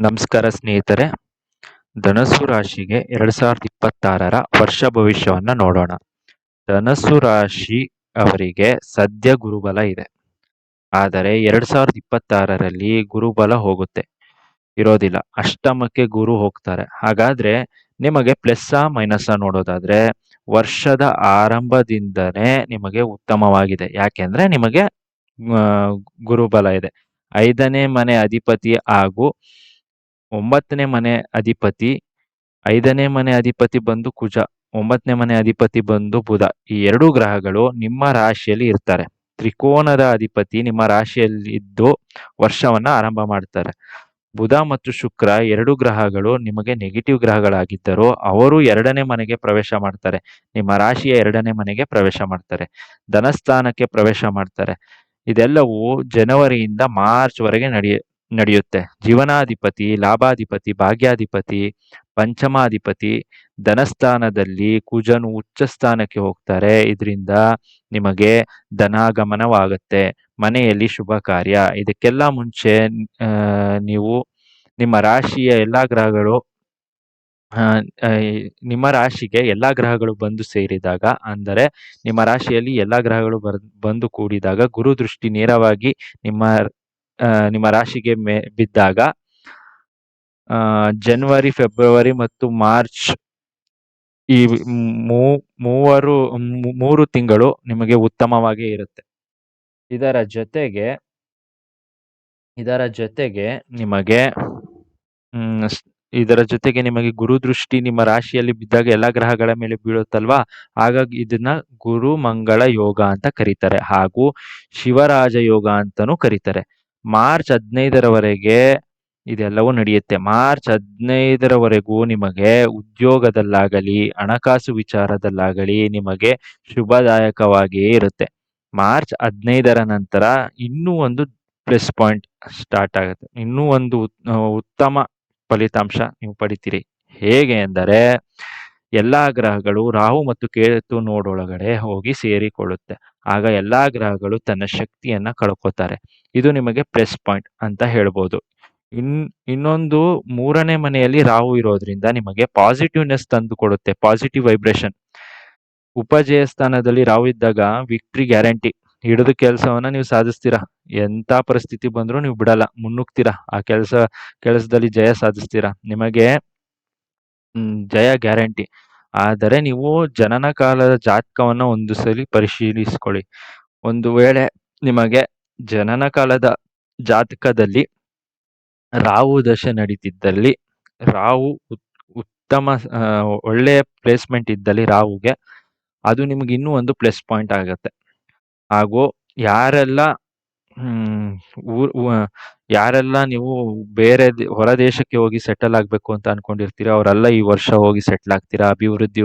ನಮಸ್ಕಾರ ಸ್ನೇಹಿತರೆ. ಧನಸ್ಸು ರಾಶಿಗೆ ಎರಡ್ ಸಾವಿರದ ಇಪ್ಪತ್ತಾರರ ವರ್ಷ ಭವಿಷ್ಯವನ್ನ ನೋಡೋಣ. ಧನಸ್ಸು ರಾಶಿ ಅವರಿಗೆ ಸದ್ಯ ಗುರುಬಲ ಇದೆ. ಆದರೆ ಎರಡ್ ಸಾವಿರದ ಇಪ್ಪತ್ತಾರರಲ್ಲಿ ಗುರುಬಲ ಹೋಗುತ್ತೆ. ಇರೋದಿಲ್ಲ. ಅಷ್ಟಮಕ್ಕೆ ಗುರು ಹೋಗ್ತಾರೆ. ಹಾಗಾದ್ರೆ ನಿಮಗೆ ಪ್ಲಸ್ ಮೈನಸ್ ನೋಡೋದಾದ್ರೆ ವರ್ಷದ ಆರಂಭದಿಂದನೇ ನಿಮಗೆ ಉತ್ತಮವಾಗಿದೆ. ಯಾಕೆಂದ್ರೆ ನಿಮಗೆ ಗುರುಬಲ ಇದೆ. ಐದನೇ ಮನೆ ಅಧಿಪತಿ ಹಾಗೂ ಒಂಬತ್ತನೇ ಮನೆ ಅಧಿಪತಿ, ಐದನೇ ಮನೆ ಅಧಿಪತಿ ಬಂದು ಕುಜ, ಒಂಬತ್ತನೇ ಮನೆ ಅಧಿಪತಿ ಬಂದು ಬುಧ. ಈ ಎರಡೂ ಗ್ರಹಗಳು ನಿಮ್ಮ ರಾಶಿಯಲ್ಲಿ ಇರ್ತಾರೆ. ತ್ರಿಕೋನದ ಅಧಿಪತಿ ನಿಮ್ಮ ರಾಶಿಯಲ್ಲಿ ಇದ್ದು ವರ್ಷವನ್ನ ಆರಂಭ ಮಾಡ್ತಾರೆ. ಬುಧ ಮತ್ತು ಶುಕ್ರ ಎರಡು ಗ್ರಹಗಳು ನಿಮಗೆ ನೆಗೆಟಿವ್ ಗ್ರಹಗಳಾಗಿದ್ದರೂ ಅವರು ಎರಡನೇ ಮನೆಗೆ ಪ್ರವೇಶ ಮಾಡ್ತಾರೆ. ನಿಮ್ಮ ರಾಶಿಯ ಎರಡನೇ ಮನೆಗೆ ಪ್ರವೇಶ ಮಾಡ್ತಾರೆ. ಧನಸ್ಥಾನಕ್ಕೆ ಪ್ರವೇಶ ಮಾಡ್ತಾರೆ. ಇದೆಲ್ಲವೂ ಜನವರಿಯಿಂದ ಮಾರ್ಚ್ ವರೆಗೆ ನಡೆಯ ನಡೆಯುತ್ತೆ. ಜೀವನಾಧಿಪತಿ, ಲಾಭಾಧಿಪತಿ, ಭಾಗ್ಯಾಧಿಪತಿ, ಪಂಚಮಾಧಿಪತಿ ಧನಸ್ಥಾನದಲ್ಲಿ ಕುಜನು ಉಚ್ಚ ಸ್ಥಾನಕ್ಕೆ ಹೋಗ್ತಾರೆ. ಇದರಿಂದ ನಿಮಗೆ ಧನಾಗಮನವಾಗುತ್ತೆ. ಮನೆಯಲ್ಲಿ ಶುಭ ಕಾರ್ಯ. ಇದಕ್ಕೆಲ್ಲ ಮುಂಚೆ ನೀವು ನಿಮ್ಮ ರಾಶಿಯ ಎಲ್ಲಾ ಗ್ರಹಗಳು ನಿಮ್ಮ ರಾಶಿಗೆ ಎಲ್ಲಾ ಗ್ರಹಗಳು ಬಂದು ಸೇರಿದಾಗ, ಅಂದರೆ ನಿಮ್ಮ ರಾಶಿಯಲ್ಲಿ ಎಲ್ಲಾ ಗ್ರಹಗಳು ಬಂದು ಕೂಡಿದಾಗ ಗುರು ದೃಷ್ಟಿ ನೇರವಾಗಿ ನಿಮ್ಮ ನಿಮ್ಮ ರಾಶಿಗೆ ಮೇ, ಬಿದ್ದಾಗ ಜನವರಿ ಫೆಬ್ರವರಿ ಮತ್ತು ಮಾರ್ಚ್ ಈ ಮೂವರು ಮೂರು ತಿಂಗಳು ನಿಮಗೆ ಉತ್ತಮವಾಗಿ ಇರುತ್ತೆ. ಇದರ ಜೊತೆಗೆ ಇದರ ಜೊತೆಗೆ ನಿಮಗೆ ಇದರ ಜೊತೆಗೆ ನಿಮಗೆ ಗುರು ದೃಷ್ಟಿ ನಿಮ್ಮ ರಾಶಿಯಲ್ಲಿ ಬಿದ್ದಾಗ ಎಲ್ಲ ಗ್ರಹಗಳ ಮೇಲೆ ಬೀಳುತ್ತಲ್ವಾ? ಹಾಗಾಗಿ ಇದನ್ನ ಗುರು ಮಂಗಳ ಯೋಗ ಅಂತ ಕರೀತಾರೆ ಹಾಗೂ ಶಿವರಾಜ ಯೋಗ ಅಂತಾನೂ ಕರೀತಾರೆ. ಮಾರ್ಚ್ ಹದಿನೈದರವರೆಗೆ ಇದೆಲ್ಲವೂ ನಡೆಯುತ್ತೆ. ಮಾರ್ಚ್ ಹದಿನೈದರವರೆಗೂ ನಿಮಗೆ ಉದ್ಯೋಗದಲ್ಲಾಗಲಿ, ಹಣಕಾಸು ವಿಚಾರದಲ್ಲಾಗಲಿ ನಿಮಗೆ ಶುಭದಾಯಕವಾಗಿಯೇ ಇರುತ್ತೆ. ಮಾರ್ಚ್ ಹದಿನೈದರ ನಂತರ ಇನ್ನೂ ಒಂದು ಪ್ಲಸ್ ಪಾಯಿಂಟ್ ಸ್ಟಾರ್ಟ್ ಆಗುತ್ತೆ. ಇನ್ನೂ ಒಂದು ಉತ್ತಮ ಫಲಿತಾಂಶ ನೀವು ಪಡಿತೀರಿ. ಹೇಗೆ ಎಂದರೆ ಎಲ್ಲಾ ಗ್ರಹಗಳು ರಾಹು ಮತ್ತು ಕೇತು ನೋಡೊಳಗಡೆ ಹೋಗಿ ಸೇರಿಕೊಳ್ಳುತ್ತೆ. ಆಗ ಎಲ್ಲಾ ಗ್ರಹಗಳು ತನ್ನ ಶಕ್ತಿಯನ್ನ ಕಳ್ಕೊತಾರೆ. ಇದು ನಿಮಗೆ ಪ್ಲಸ್ ಪಾಯಿಂಟ್ ಅಂತ ಹೇಳ್ಬೋದು. ಇನ್, ಇನ್ನೊಂದು ಮೂರನೇ ಮನೆಯಲ್ಲಿ ರಾಹು ಇರೋದ್ರಿಂದ ನಿಮಗೆ ಪಾಸಿಟಿವ್ನೆಸ್ ತಂದು ಕೊಡುತ್ತೆ ಪಾಸಿಟಿವ್ ವೈಬ್ರೇಷನ್ ಉಪಜಯ ಸ್ಥಾನದಲ್ಲಿ ರಾಹು ಇದ್ದಾಗ ವಿಕ್ಟ್ರಿ ಗ್ಯಾರಂಟಿ ಹಿಡಿದು ಕೆಲಸವನ್ನ ನೀವು ಸಾಧಿಸ್ತೀರಾ? ಎಂತ ಪರಿಸ್ಥಿತಿ ಬಂದ್ರೂ ನೀವು ಬಿಡಲ್ಲ, ಮುನ್ನುಗ್ತೀರಾ? ಆ ಕೆಲಸ, ಕೆಲಸದಲ್ಲಿ ಜಯ ಸಾಧಿಸ್ತೀರಾ? ನಿಮಗೆ ಜಯ ಗ್ಯಾರಂಟಿ ಆದರೆ ನೀವು ಜನನ ಕಾಲದ ಜಾತಕವನ್ನ ಒಂದು ಸಲ ಪರಿಶೀಲಿಸಿಕೊಳ್ಳಿ. ಒಂದು ವೇಳೆ ನಿಮಗೆ ಜನನ ಕಾಲದ ಜಾತಕದಲ್ಲಿ ರಾಹು ದಶೆ ನಡೀತಿದ್ದಲ್ಲಿ ರಾಹು ಉತ್- ಉತ್ತಮ ಒಳ್ಳೆಯ ಪ್ಲೇಸ್ಮೆಂಟ್ ಇದ್ದಲ್ಲಿ ರಾಹುಗೆ ಅದು ನಿಮ್ಗೆ ಇನ್ನೂ ಒಂದು ಪ್ಲಸ್ ಪಾಯಿಂಟ್ ಆಗುತ್ತೆ. ಹಾಗೂ ಯಾರೆಲ್ಲ ಯಾರೆಲ್ಲ ನೀವು ಬೇರೆ ಹೊರ ದೇಶಕ್ಕೆ ಹೋಗಿ ಸೆಟಲ್ ಆಗಬೇಕು ಅಂತ ಅನ್ಕೊಂಡಿರ್ತೀರಾ, ಅವರೆಲ್ಲ ಈ ವರ್ಷ ಹೋಗಿ ಸೆಟ್ಲ್ ಆಗ್ತೀರಾ? ಅಭಿವೃದ್ಧಿ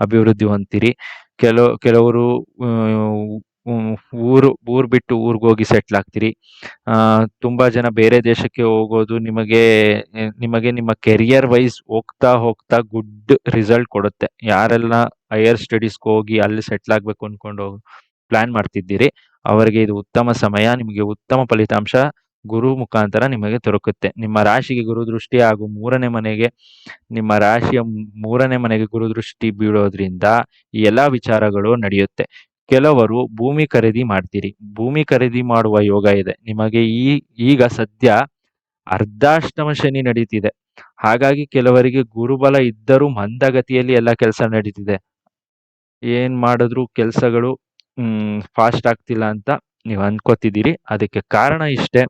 ಅಭಿವೃದ್ಧಿ ಹೊಂದ್ತೀರಿ ಕೆಲವು, ಕೆಲವರು ಊರು, ಊರ್ ಬಿಟ್ಟು ಊರಿಗೆ ಹೋಗಿ ಸೆಟ್ಲ್ ಆಗ್ತೀರಿ. ತುಂಬಾ ಜನ ಬೇರೆ ದೇಶಕ್ಕೆ ಹೋಗೋದು ನಿಮಗೆ ನಿಮಗೆ ನಿಮ್ಮ ಕೆರಿಯರ್ ವೈಸ್ ಹೋಗ್ತಾ ಹೋಗ್ತಾ ಗುಡ್ ರಿಸಲ್ಟ್ ಕೊಡುತ್ತೆ. ಯಾರೆಲ್ಲ ಹೈಯರ್ ಸ್ಟಡೀಸ್ಗೆ ಹೋಗಿ ಅಲ್ಲಿ ಸೆಟ್ಲ್ ಆಗ್ಬೇಕು ಅನ್ಕೊಂಡು ಪ್ಲಾನ್ ಮಾಡ್ತಿದ್ದೀರಿ, ಅವರಿಗೆ ಇದು ಉತ್ತಮ ಸಮಯ, ನಿಮಗೆ ಉತ್ತಮ ಫಲಿತಾಂಶ ಗುರು ಮುಖಾಂತರ ನಿಮಗೆ ದೊರಕುತ್ತೆ. ನಿಮ್ಮ ರಾಶಿಗೆ ಗುರು ದೃಷ್ಟಿ ಹಾಗೂ ಮೂರನೇ ಮನೆಗೆ, ನಿಮ್ಮ ರಾಶಿಯ ಮೂರನೇ ಮನೆಗೆ ಗುರು ದೃಷ್ಟಿ ಬೀಳೋದ್ರಿಂದ ಈ ಎಲ್ಲಾ ವಿಚಾರಗಳು ನಡೆಯುತ್ತೆ. ಕೆಲವರು ಭೂಮಿ ಖರೀದಿ ಮಾಡ್ತೀರಿ. ಭೂಮಿ ಖರೀದಿ ಮಾಡುವ ಯೋಗ ಇದೆ. ನಿಮಗೆ ಈ, ಈಗ ಸದ್ಯ ಅರ್ಧಾಷ್ಟಮ ಶನಿ ನಡೀತಿದೆ. ಹಾಗಾಗಿ ಕೆಲವರಿಗೆ ಗುರುಬಲ ಇದ್ದರೂ ಮಂದಗತಿಯಲ್ಲಿ ಎಲ್ಲ ಕೆಲಸ ನಡೀತಿದೆ. ಏನ್ ಮಾಡಿದ್ರು ಕೆಲಸಗಳು, ಹ್ಮ್ ಫಾಸ್ಟ್ ಆಗ್ತಿಲ್ಲ ಅಂತ ನೀವು ಅನ್ಕೋತಿದ್ದೀರಿ. ಅದಕ್ಕೆ ಕಾರಣ ಇಷ್ಟೇ,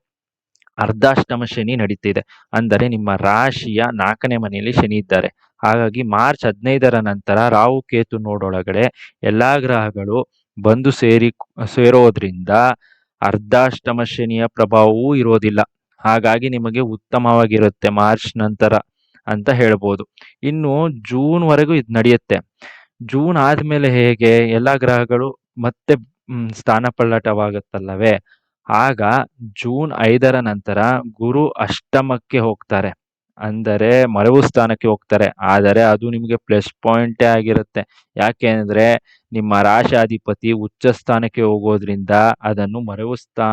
ಅರ್ಧಾಷ್ಟಮ ಶನಿ ನಡೀತಿದೆ. ಅಂದರೆ ನಿಮ್ಮ ರಾಶಿಯ ನಾಲ್ಕನೇ ಮನೆಯಲ್ಲಿ ಶನಿ ಇದ್ದಾರೆ. ಹಾಗಾಗಿ ಮಾರ್ಚ್ ಹದಿನೈದರ ನಂತರ ರಾಹು ಕೇತು ನೋಡೊಳಗಡೆ ಎಲ್ಲಾ ಗ್ರಹಗಳು ಬಂದು ಸೇರಿ, ಸೇರೋದ್ರಿಂದ ಅರ್ಧಾಷ್ಟಮ ಶನಿಯ ಪ್ರಭಾವವೂ ಇರೋದಿಲ್ಲ. ಹಾಗಾಗಿ ನಿಮಗೆ ಉತ್ತಮವಾಗಿರುತ್ತೆ ಮಾರ್ಚ್ ನಂತರ ಅಂತ ಹೇಳ್ಬೋದು. ಇನ್ನು ಜೂನ್ ವರೆಗೂ ಇದು ನಡೆಯುತ್ತೆ. ಜೂನ್ ಆದ್ಮೇಲೆ ಹೇಗೆ ಎಲ್ಲ ಗ್ರಹಗಳು ಮತ್ತೆ ಸ್ಥಾನ ಪಲ್ಲಟವಾಗುತ್ತಲ್ಲವೇ? ಆಗ ಜೂನ್ ಐದರ ನಂತರ ಗುರು ಅಷ್ಟಮಕ್ಕೆ ಹೋಗ್ತಾರೆ. ಅಂದರೆ ಮರವು ಸ್ಥಾನಕ್ಕೆ ಹೋಗ್ತಾರೆ. ಆದರೆ ಅದು ನಿಮಗೆ ಪ್ಲಸ್ ಪಾಯಿಂಟೇ ಆಗಿರುತ್ತೆ. ಯಾಕೆ ಅಂದ್ರೆ ನಿಮ್ಮ ರಾಶಾಧಿಪತಿ ಉಚ್ಚ ಸ್ಥಾನಕ್ಕೆ ಹೋಗೋದ್ರಿಂದ ಅದನ್ನು ಮರವು ಸ್ಥಾ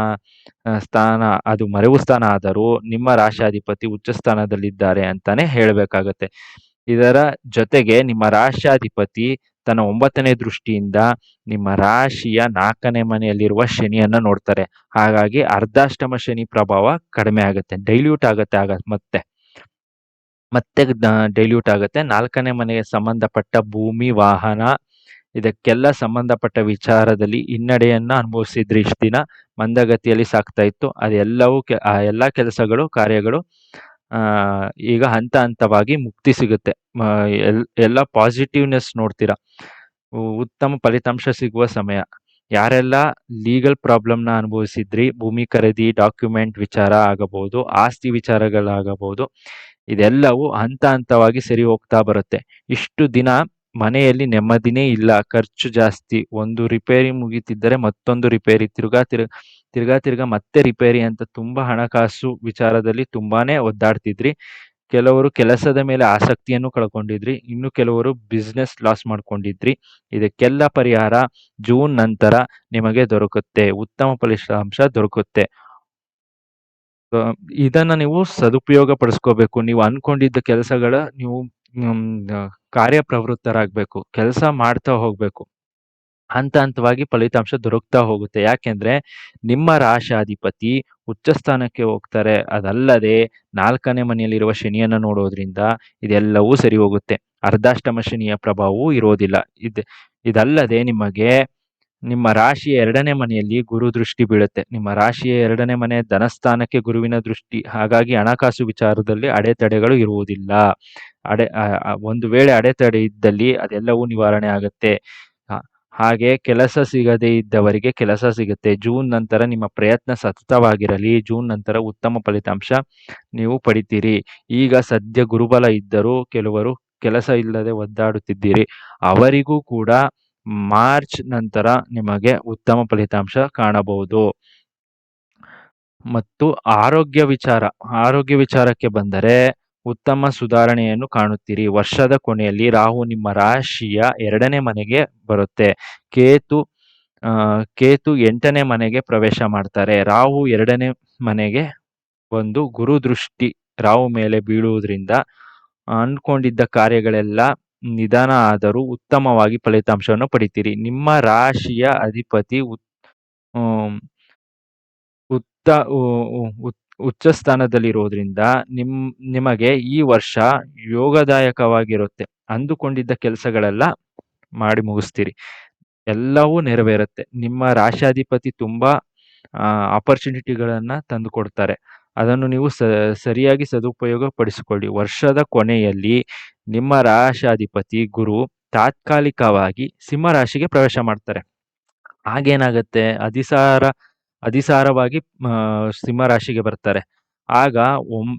ಸ್ಥಾನ, ಅದು ಮರವು ಸ್ಥಾನ ಆದರೂ ನಿಮ್ಮ ರಾಶಾಧಿಪತಿ ಉಚ್ಚ ಸ್ಥಾನದಲ್ಲಿದ್ದಾರೆ ಅಂತಾನೆ ಹೇಳಬೇಕಾಗತ್ತೆ ಇದರ ಜೊತೆಗೆ ನಿಮ್ಮ ರಾಶಾಧಿಪತಿ ತನ್ನ ಒಂಬತ್ತನೇ ದೃಷ್ಟಿಯಿಂದ ನಿಮ್ಮ ರಾಶಿಯ ನಾಲ್ಕನೇ ಮನೆಯಲ್ಲಿರುವ ಶನಿಯನ್ನ ನೋಡ್ತಾರೆ. ಹಾಗಾಗಿ ಅರ್ಧಾಷ್ಟಮ ಶನಿ ಪ್ರಭಾವ ಕಡಿಮೆ ಆಗುತ್ತೆ ಡೈಲ್ಯೂಟ್ ಆಗತ್ತೆ ಆಗ ಮತ್ತೆ. ಮತ್ತೆ ಡೈಲ್ಯೂಟ್ ಆಗುತ್ತೆ ನಾಲ್ಕನೇ ಮನೆಗೆ ಸಂಬಂಧಪಟ್ಟ ಭೂಮಿ, ವಾಹನ ಇದಕ್ಕೆಲ್ಲ ಸಂಬಂಧಪಟ್ಟ ವಿಚಾರದಲ್ಲಿ ಹಿನ್ನಡೆಯನ್ನ ಅನುಭವಿಸಿದ್ರೆ ಇಷ್ಟು ದಿನ. ಮಂದಗತಿಯಲ್ಲಿ ಸಾಕ್ತಾ ಇತ್ತು. ಅದೆಲ್ಲವೂ ಕೆ ಆ ಎಲ್ಲ ಕೆಲಸಗಳು, ಕಾರ್ಯಗಳು ಈಗ ಹಂತ ಹಂತವಾಗಿ ಮುಕ್ತಿ ಸಿಗುತ್ತೆ. ಎಲ್ಲ ಪಾಸಿಟಿವ್‌ನೆಸ್ ನೋಡ್ತೀರಾ. ಉತ್ತಮ ಫಲಿತಾಂಶ ಸಿಗುವ ಸಮಯ. ಯಾರೆಲ್ಲ ಲೀಗಲ್ ಪ್ರಾಬ್ಲಮ್‌ನ ಅನುಭವಿಸಿದ್ರಿ, ಭೂಮಿ ಖರೀದಿ, ಡಾಕ್ಯುಮೆಂಟ್ ವಿಚಾರ ಆಗಬಹುದು, ಆಸ್ತಿ ವಿಚಾರಗಳಾಗಬಹುದು, ಇದೆಲ್ಲವೂ ಹಂತ ಹಂತವಾಗಿ ಸರಿ ಹೋಗ್ತಾ ಬರುತ್ತೆ. ಇಷ್ಟು ದಿನ ಮನೆಯಲ್ಲಿ ನೆಮ್ಮದಿನೇ ಇಲ್ಲ. ಖರ್ಚು ಜಾಸ್ತಿ. ಒಂದು ರಿಪೇರಿ ಮುಗಿತಿದ್ದರೆ ಮತ್ತೊಂದು ರಿಪೇರಿ. ತಿರ್ಗಾ ತಿರ್ ತಿರ್ಗಾ ತಿರ್ಗಾ ಮತ್ತೆ ರಿಪೇರಿ ಅಂತ ತುಂಬಾ ಹಣಕಾಸು ವಿಚಾರದಲ್ಲಿ ತುಂಬಾನೇ ಒದ್ದಾಡ್ತಿದ್ರಿ. ಕೆಲವರು ಕೆಲಸದ ಮೇಲೆ ಆಸಕ್ತಿಯನ್ನು ಕಳ್ಕೊಂಡಿದ್ರಿ. ಇನ್ನು ಕೆಲವರು ಬಿಸ್ನೆಸ್ ಲಾಸ್ ಮಾಡ್ಕೊಂಡಿದ್ರಿ. ಇದಕ್ಕೆಲ್ಲ ಪರಿಹಾರ ಜೂನ್ ನಂತರ ನಿಮಗೆ ದೊರಕುತ್ತೆ. ಉತ್ತಮ ಫಲಿತಾಂಶ ದೊರಕುತ್ತೆ. ಇದನ್ನ ನೀವು ಸದುಪಯೋಗ ಪಡಿಸ್ಕೋಬೇಕು. ನೀವು ಅನ್ಕೊಂಡಿದ್ದ ಕೆಲಸಗಳ ನೀವು ಕಾರ್ಯಪ್ರವೃತ್ತರಾಗಬೇಕು ಕೆಲಸ ಮಾಡ್ತಾ ಹೋಗ್ಬೇಕು. ಹಂತ ಹಂತವಾಗಿ ಫಲಿತಾಂಶ ದೊರಕ್ತಾ ಹೋಗುತ್ತೆ. ಯಾಕೆಂದ್ರೆ ನಿಮ್ಮ ರಾಶಾಧಿಪತಿ ಉಚ್ಚ ಸ್ಥಾನಕ್ಕೆ ಹೋಗ್ತಾರೆ. ಅದಲ್ಲದೆ ನಾಲ್ಕನೇ ಮನೆಯಲ್ಲಿರುವ ಶನಿಯನ್ನ ನೋಡೋದ್ರಿಂದ ಇದೆಲ್ಲವೂ ಸರಿ ಹೋಗುತ್ತೆ. ಅರ್ಧಾಷ್ಟಮ ಶನಿಯ ಪ್ರಭಾವವೂ ಇರೋದಿಲ್ಲ. ಇದ್, ಇದಲ್ಲದೆ ನಿಮಗೆ ನಿಮ್ಮ ರಾಶಿಯ ಎರಡನೇ ಮನೆಯಲ್ಲಿ ಗುರು ದೃಷ್ಟಿ ಬೀಳುತ್ತೆ. ನಿಮ್ಮ ರಾಶಿಯ ಎರಡನೇ ಮನೆ ಧನಸ್ಥಾನಕ್ಕೆ ಗುರುವಿನ ದೃಷ್ಟಿ. ಹಾಗಾಗಿ ಹಣಕಾಸು ವಿಚಾರದಲ್ಲಿ ಅಡೆತಡೆಗಳು ಇರುವುದಿಲ್ಲ. ಅಡೆ ಒಂದು ವೇಳೆ ಅಡೆತಡೆ ಇದ್ದಲ್ಲಿ ಅದೆಲ್ಲವೂ ನಿವಾರಣೆ ಆಗುತ್ತೆ ಹಾಗೆ ಕೆಲಸ ಸಿಗದೇ ಇದ್ದವರಿಗೆ ಕೆಲಸ ಸಿಗುತ್ತೆ. ಜೂನ್ ನಂತರ ನಿಮ್ಮ ಪ್ರಯತ್ನ ಸತತವಾಗಿರಲಿ. ಜೂನ್ ನಂತರ ಉತ್ತಮ ಫಲಿತಾಂಶ ನೀವು ಪಡಿತೀರಿ. ಈಗ ಸದ್ಯ ಗುರುಬಲ ಇದ್ದರೂ ಕೆಲವರು ಕೆಲಸ ಇಲ್ಲದೆ ಒದ್ದಾಡುತ್ತಿದ್ದೀರಿ. ಅವರಿಗೂ ಕೂಡ ಮಾರ್ಚ್ ನಂತರ ನಿಮಗೆ ಉತ್ತಮ ಫಲಿತಾಂಶ ಕಾಣಬಹುದು. ಮತ್ತು ಆರೋಗ್ಯ ವಿಚಾರ. ಆರೋಗ್ಯ ವಿಚಾರಕ್ಕೆ ಬಂದರೆ ಉತ್ತಮ ಸುಧಾರಣೆಯನ್ನು ಕಾಣುತ್ತೀರಿ. ವರ್ಷದ ಕೊನೆಯಲ್ಲಿ ರಾಹು ನಿಮ್ಮ ರಾಶಿಯ ಎರಡನೇ ಮನೆಗೆ ಬರುತ್ತೆ. ಕೇತು ಕೇತು ಎಂಟನೇ ಮನೆಗೆ ಪ್ರವೇಶ ಮಾಡ್ತಾರೆ. ರಾಹು ಎರಡನೇ ಮನೆಗೆ ಒಂದು ಗುರು ದೃಷ್ಟಿ ರಾಹು ಮೇಲೆ ಬೀಳುವುದರಿಂದ ಅನ್ಕೊಂಡಿದ್ದ ಕಾರ್ಯಗಳೆಲ್ಲ ನಿಧಾನ ಆದರೂ ಉತ್ತಮವಾಗಿ ಫಲಿತಾಂಶವನ್ನು ಪಡಿತೀರಿ. ನಿಮ್ಮ ರಾಶಿಯ ಅಧಿಪತಿ ಉತ್ತ, ಉ ಉಚ್ಚ ಸ್ಥಾನದಲ್ಲಿರೋದ್ರಿಂದ ನಿಮ್, ನಿಮಗೆ ಈ ವರ್ಷ ಯೋಗದಾಯಕವಾಗಿರುತ್ತೆ. ಅಂದುಕೊಂಡಿದ್ದ ಕೆಲಸಗಳೆಲ್ಲ ಮಾಡಿ ಮುಗಿಸ್ತೀರಿ. ಎಲ್ಲವೂ ನೆರವೇರುತ್ತೆ. ನಿಮ್ಮ ರಾಶಾಧಿಪತಿ ತುಂಬಾ, ಆ ತಂದು ತಂದುಕೊಡ್ತಾರೆ. ಅದನ್ನು ನೀವು ಸ, ಸರಿಯಾಗಿ ಸದುಪಯೋಗ ಪಡಿಸಿಕೊಳ್ಳಿ. ವರ್ಷದ ಕೊನೆಯಲ್ಲಿ ನಿಮ್ಮ ರಾಶಾಧಿಪತಿ ಗುರು ತಾತ್ಕಾಲಿಕವಾಗಿ ಸಿಂಹ ರಾಶಿಗೆ ಪ್ರವೇಶ ಮಾಡ್ತಾರೆ. ಆಗೇನಾಗುತ್ತೆ ಅಧಿಸಾರ, ಅಧಿಸಾರವಾಗಿ ಸಿಂಹ ರಾಶಿಗೆ ಬರ್ತಾರೆ. ಆಗ ಒಂ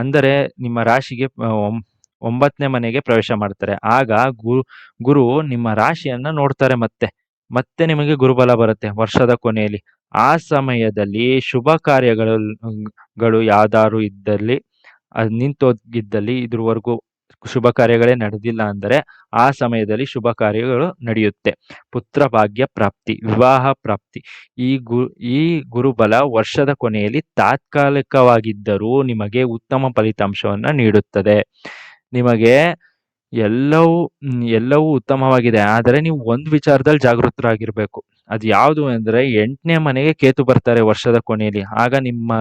ಅಂದರೆ ನಿಮ್ಮ ರಾಶಿಗೆ ಒಂಬತ್ತನೇ ಒಂ 9ನೇ ಮನೆಗೆ ಪ್ರವೇಶ ಮಾಡ್ತಾರೆ. ಆಗ ಗುರು ಗುರು ನಿಮ್ಮ ರಾಶಿಯನ್ನ ನೋಡ್ತಾರೆ ಮತ್ತೆ. ಮತ್ತೆ ನಿಮಗೆ ಗುರುಬಲ ಬರುತ್ತೆ ವರ್ಷದ ಕೊನೆಯಲ್ಲಿ. ಆ ಸಮಯದಲ್ಲಿ ಶುಭ ಕಾರ್ಯಗಳು ಗಳು ಯಾವ್ದಾದ್ರು ಇದ್ದಲ್ಲಿ ಅದ್ ನಿಂತೋಗಿದ್ದಲ್ಲಿ ಇದ್ರವರೆಗೂ ಶುಭ ಕಾರ್ಯಗಳೇ ನಡೆದಿಲ್ಲ ಅಂದರೆ ಆ ಸಮಯದಲ್ಲಿ ಶುಭ ಕಾರ್ಯಗಳು ನಡೆಯುತ್ತೆ. ಪುತ್ರ ಭಾಗ್ಯ ಪ್ರಾಪ್ತಿ, ವಿವಾಹ ಪ್ರಾಪ್ತಿ. ಈ ಗು ಈ ಗುರುಬಲ ವರ್ಷದ ಕೊನೆಯಲ್ಲಿ ತಾತ್ಕಾಲಿಕವಾಗಿದ್ದರೂ ನಿಮಗೆ ಉತ್ತಮ ಫಲಿತಾಂಶವನ್ನ ನೀಡುತ್ತದೆ. ನಿಮಗೆ ಎಲ್ಲವೂ ಎಲ್ಲವೂ ಉತ್ತಮವಾಗಿದೆ. ಆದರೆ ನೀವು ಒಂದು ವಿಚಾರದಲ್ಲಿ ಜಾಗೃತರಾಗಿರ್ಬೇಕು. ಅದು ಯಾವುದು ಅಂದ್ರೆ ಎಂಟನೇ ಮನೆಗೆ ಕೇತು ಬರ್ತಾರೆ ವರ್ಷದ ಕೊನೆಯಲ್ಲಿ. ಆಗ ನಿಮ್ಮ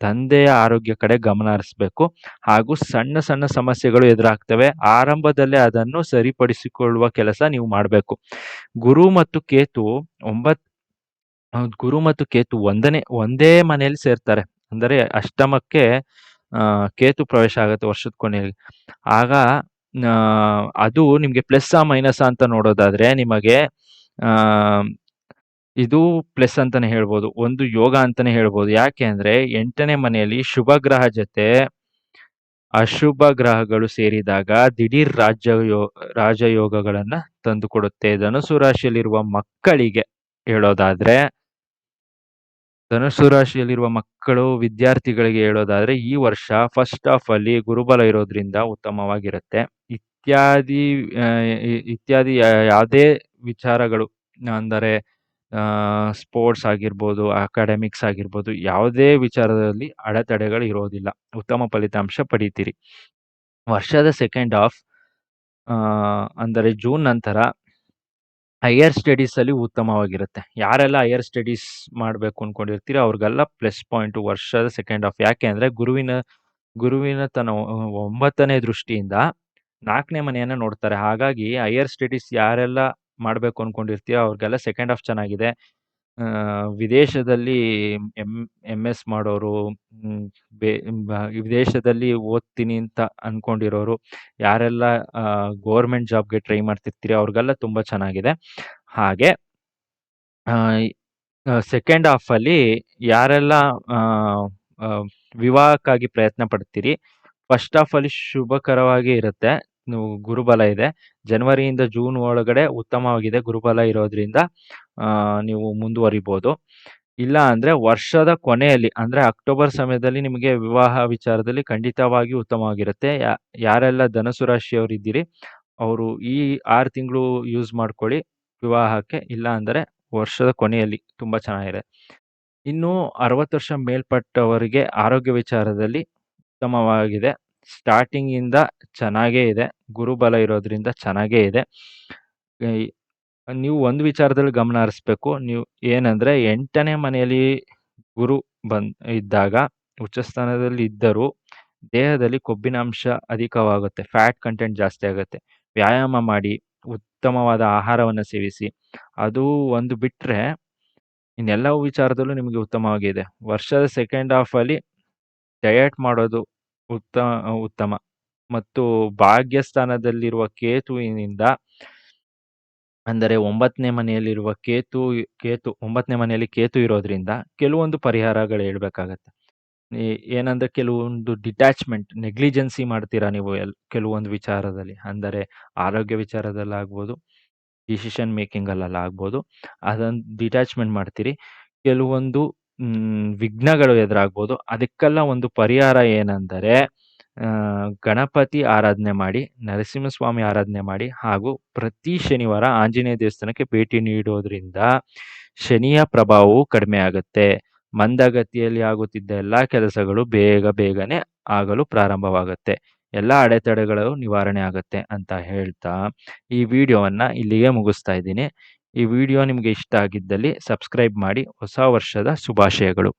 ತಂದೆಯ ಆರೋಗ್ಯ ಕಡೆ ಗಮನ ಹರಿಸ್ಬೇಕು. ಹಾಗೂ ಸಣ್ಣ ಸಣ್ಣ ಸಮಸ್ಯೆಗಳು ಎದುರಾಗ್ತವೆ. ಆರಂಭದಲ್ಲೇ ಅದನ್ನು ಸರಿಪಡಿಸಿಕೊಳ್ಳುವ ಕೆಲಸ ನೀವು ಮಾಡಬೇಕು ಗುರು ಮತ್ತು ಕೇತು ಒಂಬತ್ ಗುರು ಮತ್ತು ಕೇತು ಒಂದನೇ, ಒಂದೇ ಮನೆಯಲ್ಲಿ ಸೇರ್ತಾರೆ. ಅಂದರೆ ಅಷ್ಟಮಕ್ಕೆ ಕೇತು ಪ್ರವೇಶ ಆಗುತ್ತೆ ವರ್ಷದ ಕೊನೆಯಲ್ಲಿ. ಆಗ ಅದು ನಿಮಗೆ ಪ್ಲಸ್ಸಾ ಮೈನಸ್ ಅಂತ ನೋಡೋದಾದ್ರೆ ನಿಮಗೆ ಇದು ಪ್ಲಸ್ ಅಂತಾನೆ ಹೇಳ್ಬೋದು. ಒಂದು ಯೋಗ ಅಂತಾನೆ ಹೇಳ್ಬೋದು. ಯಾಕೆ ಅಂದ್ರೆ ಎಂಟನೇ ಮನೆಯಲ್ಲಿ ಶುಭ ಗ್ರಹ ಜೊತೆ ಅಶುಭ ಗ್ರಹಗಳು ಸೇರಿದಾಗ ದಿಢೀರ್ ರಾಜ್ಯ ರಾಜಯೋಗಗಳನ್ನ ತಂದುಕೊಡುತ್ತೆ. ಧನುಸು ರಾಶಿಯಲ್ಲಿರುವ ಮಕ್ಕಳಿಗೆ ಹೇಳೋದಾದ್ರೆ ಧನುಸು ರಾಶಿಯಲ್ಲಿರುವ ಮಕ್ಕಳು ವಿದ್ಯಾರ್ಥಿಗಳಿಗೆ ಹೇಳೋದಾದ್ರೆ ಈ ವರ್ಷ ಫಸ್ಟ್ ಆಫ್ ಅಲ್ಲಿ ಗುರುಬಲ ಇರೋದ್ರಿಂದ ಉತ್ತಮವಾಗಿರುತ್ತೆ ಇತ್ಯಾದಿ ಇತ್ಯಾದಿ ಯಾವುದೇ ವಿಚಾರಗಳು, ಅಂದರೆ ಸ್ಪೋರ್ಟ್ಸ್ ಆಗಿರ್ಬೋದು ಅಕಾಡೆಮಿಕ್ಸ್ ಆಗಿರ್ಬೋದು, ಯಾವುದೇ ವಿಚಾರದಲ್ಲಿ ಅಡೆತಡೆಗಳು ಇರೋದಿಲ್ಲ. ಉತ್ತಮ ಫಲಿತಾಂಶ ಪಡೀತೀರಿ. ವರ್ಷದ ಸೆಕೆಂಡ್ ಹಾಫ್ ಅಂದರೆ ಜೂನ್ ನಂತರ ಹೈಯರ್ ಸ್ಟಡೀಸ್ ಅಲ್ಲಿ ಉತ್ತಮವಾಗಿರುತ್ತೆ. ಯಾರೆಲ್ಲ ಹೈಯರ್ ಸ್ಟಡೀಸ್ ಮಾಡಬೇಕು ಅನ್ಕೊಂಡಿರ್ತೀರಿ ಅವ್ರಿಗೆಲ್ಲ ಪ್ಲಸ್ ಪಾಯಿಂಟ್ ವರ್ಷದ ಸೆಕೆಂಡ್ ಹಾಫ್ ಯಾಕೆ ಅಂದ್ರೆ ಗುರುವಿನ ಗುರುವಿನ ತನ್ನ ಒಂಬತ್ತನೇ ದೃಷ್ಟಿಯಿಂದ ನಾಲ್ಕನೇ ಮನೆಯನ್ನ ನೋಡ್ತಾರೆ. ಹಾಗಾಗಿ ಹೈಯರ್ ಸ್ಟಡೀಸ್ ಯಾರೆಲ್ಲ ಮಾಡಬೇಕು ಅನ್ಕೊಂಡಿರ್ತೀಯ ಅವ್ರಿಗೆಲ್ಲ ಸೆಕೆಂಡ್ ಹಾಫ್ ಚೆನ್ನಾಗಿದೆ. ವಿದೇಶದಲ್ಲಿ ಎಂ ಎಸ್ ಮಾಡೋರು ವಿದೇಶದಲ್ಲಿ ಓದ್ತೀನಿ ಅಂತ ಅನ್ಕೊಂಡಿರೋರು, ಯಾರೆಲ್ಲ ಗೌರ್ಮೆಂಟ್ ಜಾಬ್ಗೆ ಟ್ರೈ ಮಾಡ್ತಿರ್ತೀರಿ ಅವ್ರಿಗೆಲ್ಲ ತುಂಬ ಚೆನ್ನಾಗಿದೆ. ಹಾಗೆ ಸೆಕೆಂಡ್ ಹಾಫಲ್ಲಿ ಯಾರೆಲ್ಲ ವಿವಾಹಕ್ಕಾಗಿ ಪ್ರಯತ್ನ ಪಡ್ತೀರಿ ಫಸ್ಟ್ ಹಾಫಲ್ಲಿ ಶುಭಕರವಾಗಿ ಇರುತ್ತೆ. ಗುರುಬಲ ಇದೆ. ಜನವರಿಯಿಂದ ಜೂನ್ ಒಳಗಡೆ ಉತ್ತಮವಾಗಿದೆ ಗುರುಬಲ ಇರೋದ್ರಿಂದ ನೀವು ಮುಂದುವರಿಬೋದು. ಇಲ್ಲ ಅಂದ್ರೆ ವರ್ಷದ ಕೊನೆಯಲ್ಲಿ, ಅಂದ್ರೆ ಅಕ್ಟೋಬರ್ ಸಮಯದಲ್ಲಿ ನಿಮಗೆ ವಿವಾಹ ವಿಚಾರದಲ್ಲಿ ಖಂಡಿತವಾಗಿ ಉತ್ತಮವಾಗಿರುತ್ತೆ. ಯಾರೆಲ್ಲ ಧನಸು ರಾಶಿಯವರು ಇದ್ದೀರಿ ಅವರು ಈ ಆರು ತಿಂಗಳು ಯೂಸ್ ಮಾಡ್ಕೊಳ್ಳಿ ವಿವಾಹಕ್ಕೆ. ಇಲ್ಲ ಅಂದರೆ ವರ್ಷದ ಕೊನೆಯಲ್ಲಿ ತುಂಬಾ ಚೆನ್ನಾಗಿದೆ. ಇನ್ನು ಅರವತ್ತು ವರ್ಷ ಮೇಲ್ಪಟ್ಟವರಿಗೆ ಆರೋಗ್ಯ ವಿಚಾರದಲ್ಲಿ ಉತ್ತಮವಾಗಿದೆ. ಸ್ಟಾರ್ಟಿಂಗ್ ಇಂದ ಚೆನ್ನಾಗೇ ಇದೆ, ಗುರುಬಲ ಇರೋದ್ರಿಂದ ಚೆನ್ನಾಗೇ ಇದೆ. ನೀವು ಒಂದು ವಿಚಾರದಲ್ಲಿ ಗಮನ ಹರಿಸ್ಬೇಕು. ನೀವು ಏನಂದ್ರೆ ಎಂಟನೇ ಮನೆಯಲ್ಲಿ ಗುರು ಬಂದ್, ಇದ್ದಾಗ ಉಚ್ಚಸ್ಥಾನದಲ್ಲಿ ಇದ್ದರೂ ದೇಹದಲ್ಲಿ ಕೊಬ್ಬಿನಾಂಶ ಅಧಿಕವಾಗುತ್ತೆ, ಫ್ಯಾಟ್ ಕಂಟೆಂಟ್ ಜಾಸ್ತಿ ಆಗುತ್ತೆ. ವ್ಯಾಯಾಮ ಮಾಡಿ ಉತ್ತಮವಾದ ಆಹಾರವನ್ನು ಸೇವಿಸಿ, ಅದು ಒಂದು ಬಿಟ್ರೆ ಇನ್ನೆಲ್ಲ ವಿಚಾರದಲ್ಲೂ ನಿಮಗೆ ಉತ್ತಮವಾಗಿದೆ. ವರ್ಷದ ಸೆಕೆಂಡ್ ಹಾಫ್ ಅಲ್ಲಿ ಡಯಟ್ ಮಾಡೋದು ಉತ್ತಮ ಉತ್ತಮ. ಮತ್ತು ಭಾಗ್ಯಸ್ಥಾನದಲ್ಲಿರುವ ಕೇತುವಿನಿಂದ ಅಂದರೆ ಒಂಬತ್ತನೇ ಮನೆಯಲ್ಲಿರುವ ಕೇತು ಕೇತು ಒಂಬತ್ತನೇ ಮನೆಯಲ್ಲಿ ಕೇತು ಇರೋದ್ರಿಂದ ಕೆಲವೊಂದು ಪರಿಹಾರಗಳು ಹೇಳ್ಬೇಕಾಗತ್ತೆ. ಏನಂದ್ರೆ ಕೆಲವೊಂದು ಡಿಟ್ಯಾಚ್ಮೆಂಟ್ ನೆಗ್ಲಿಜೆನ್ಸಿ ಮಾಡ್ತೀರಾ ನೀವು ಎಲ್ ಕೆಲವೊಂದು ವಿಚಾರದಲ್ಲಿ. ಅಂದರೆ ಆರೋಗ್ಯ ವಿಚಾರದಲ್ಲಾಗ್ಬೋದು, ಡಿಸಿಷನ್ ಮೇಕಿಂಗ್ ಅಲ್ಲೆಲ್ಲ ಆಗ್ಬೋದು ಅದನ್ನು ಡಿಟ್ಯಾಚ್ಮೆಂಟ್ ಮಾಡ್ತೀರಿ. ಕೆಲವೊಂದು ವಿಘ್ನಗಳು ಎದುರಾಗ್ಬೋದು. ಅದಕ್ಕೆಲ್ಲ ಒಂದು ಪರಿಹಾರ ಏನಂದರೆ ಗಣಪತಿ ಆರಾಧನೆ ಮಾಡಿ, ನರಸಿಂಹಸ್ವಾಮಿ ಆರಾಧನೆ ಮಾಡಿ ಹಾಗೂ ಪ್ರತಿ ಶನಿವಾರ ಆಂಜನೇಯ ದೇವಸ್ಥಾನಕ್ಕೆ ಭೇಟಿ ನೀಡೋದ್ರಿಂದ ಶನಿಯ ಪ್ರಭಾವವು ಕಡಿಮೆ ಆಗುತ್ತೆ. ಮಂದಗತಿಯಲ್ಲಿ ಆಗುತ್ತಿದ್ದ ಎಲ್ಲ ಕೆಲಸಗಳು ಬೇಗ ಬೇಗನೆ ಆಗಲು ಪ್ರಾರಂಭವಾಗುತ್ತೆ. ಎಲ್ಲ ಅಡೆತಡೆಗಳು ನಿವಾರಣೆ ಆಗುತ್ತೆ ಅಂತ ಹೇಳ್ತಾ ಈ ವಿಡಿಯೋವನ್ನ ಇಲ್ಲಿಗೆ ಮುಗಿಸ್ತಾ ಇದ್ದೀನಿ. ಈ ವಿಡಿಯೋ ನಿಮಗೆ ಇಷ್ಟ ಆಗಿದ್ದಲ್ಲಿ ಸಬ್ಸ್ಕ್ರೈಬ್ ಮಾಡಿ ಹೊಸ ವರ್ಷದ ಶುಭಾಶಯಗಳು.